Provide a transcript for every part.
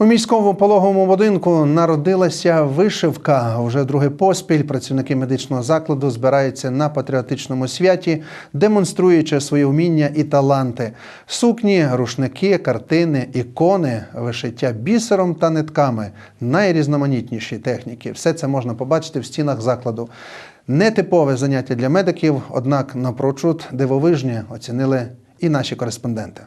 У міському пологовому будинку народилася вишивка. Уже другий поспіль працівники медичного закладу збираються на патріотичному святі, демонструючи свої вміння і таланти. Сукні, рушники, картини, ікони, вишиття бісером та нитками найрізноманітніші техніки. Все це можна побачити в стінах закладу. Нетипове заняття для медиків, однак напрочуд дивовижні оцінили і наші кореспонденти.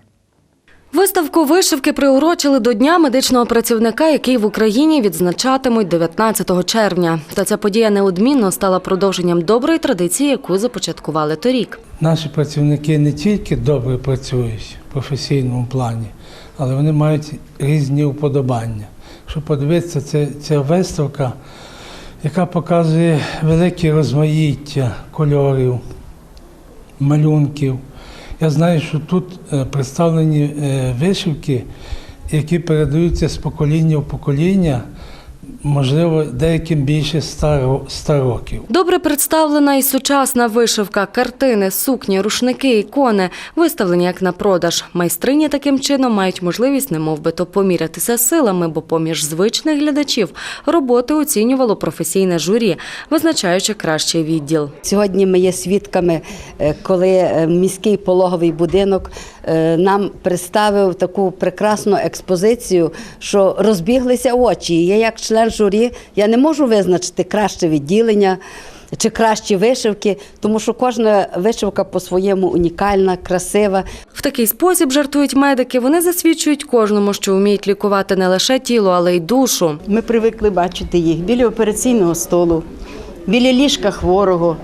Виставку вишивки приурочили до Дня медичного працівника, який в Україні відзначатимуть 19 червня. Та ця подія неодмінно стала продовженням доброї традиції, яку започаткували торік. Наші працівники не тільки добре працюють в професійному плані, але вони мають різні уподобання. Щоб подивитися, це, це виставка, яка показує велике розмаїття кольорів, малюнків. Я знаю, що тут е, представлені е, вишивки, які передаються з покоління в покоління, можливо, деяким більше 100 100 років. Добре представлена і сучасна вишивка, картини, сукні, рушники, ікони виставлені як на продаж. Майстрині таким чином мають можливість немовбито помірятися силами, бо поміж звичних глядачів роботи оцінювало професійне журі, визначаючи кращий відділ. Сьогодні ми є свідками, е, коли е, міський пологовий будинок нам представив таку прекрасну експозицію, що розбіглися очі. Я як член журі я не можу визначити краще відділення. Чи кращі вишивки, тому що кожна вишивка по-своєму унікальна, красива. В такий спосіб жартують медики. Вони засвідчують кожному, що вміють лікувати не лише тіло, але й душу. Ми привикли бачити їх біля операційного столу, біля ліжка хворого.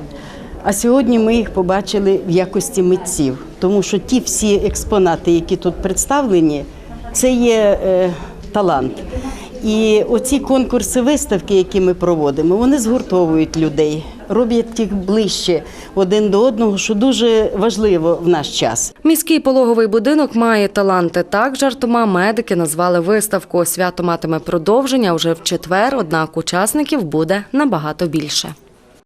А сьогодні ми їх побачили в якості митців, тому що ті всі експонати, які тут представлені, це є е, талант. І оці конкурси виставки, які ми проводимо, вони згуртовують людей, роблять їх ближче один до одного, що дуже важливо в наш час. Міський пологовий будинок має таланти. Так жартома медики назвали виставку. Свято матиме продовження вже в четвер, однак учасників буде набагато більше.